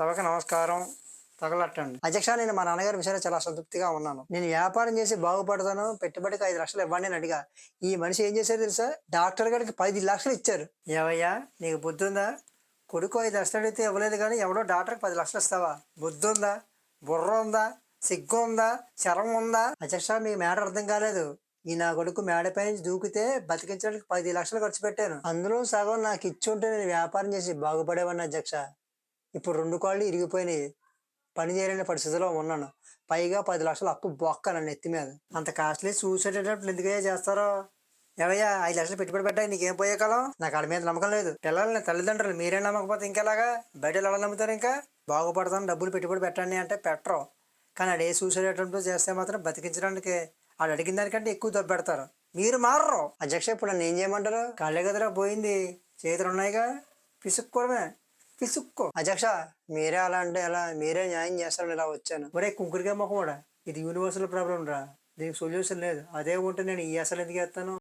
సభకి నమస్కారం తగలట్టండి. అధ్యక్ష నేను మా నాన్నగారి విషయంలో చాలా సంతృప్తిగా ఉన్నాను. నేను వ్యాపారం చేసి బాగుపడతాను పెట్టుబడికి ఐదు లక్షలు ఇవ్వండి అని అడిగా. ఈ మనిషి ఏం చేశారు తెలుసా? డాక్టర్ గారికి పది లక్షలు ఇచ్చారు. ఏవయ్యా నీకు బుద్ధి ఉందా కొడుకు ఐదు లక్షలు అడిగితే ఇవ్వలేదు కానీ ఎవడో డాక్టర్కి పది లక్షలు ఇస్తావా? బుద్ధి ఉందా బుర్ర ఉందా? సిగ్గు ఉందా? శరం ఉందా? అధ్యక్ష మీ మేడ అర్థం కాలేదు. ఈ నా కొడుకు మేడపై నుంచి దూకితే బతికించడానికి పది లక్షలు ఖర్చు పెట్టాను. అందులో సగం నాకు ఇచ్చి ఉంటే నేను వ్యాపారం చేసి బాగుపడేవాడిని అధ్యక్ష. ఇప్పుడు రెండు కాళ్ళు ఇరిగిపోయినాయి. పని చేయలేని పరిస్థితిలో ఉన్నాను. పైగా పది లక్షలు అప్పు బొక్క నన్ను ఎత్తి మీద. అంత కాస్ట్లీ చూసేటప్పుడు ఎందుకయ్యా చేస్తారో? ఏవయ్యా ఐదు లక్షలు పెట్టుబడి పెట్టా నీకేం పోయే కాలం? నాకు వాళ్ళ మీద నమ్మకం లేదు. పిల్లల్ని తల్లిదండ్రులు మీరే నమ్మకపోతే ఇంకెలాగా? బయట ఎలా నమ్ముతారు ఇంకా? బాగుపడతాను డబ్బులు పెట్టుబడి పెట్టండి అంటే పెట్టరు. కానీ అడే చూసేటప్పుడు చేస్తే మాత్రం బతికించడానికి. ఆడు అడిగిన దానికంటే ఎక్కువ దెబ్బ పెడతారు. మీరు మారరు. అధ్యక్ష ఇప్పుడు నన్ను ఏం చేయమంటారు? కాళ్ళే కదరా పోయింది. చేతులు ఉన్నాయిగా? పిసుక్కోవడమే. పిసుక్కో. అధ్యక్ష మీరే అలా అంటే ఎలా? మీరే న్యాయం చేస్తారని ఇలా వచ్చాను. ఒరే కుంకుడిగా మొహం కూడా. ఇది యూనివర్సల్ ప్రాబ్లం రా. దీనికి సొల్యూషన్ లేదు. అదే ఉంటే నేను ఈ అసలు ఎందుకు చేస్తాను?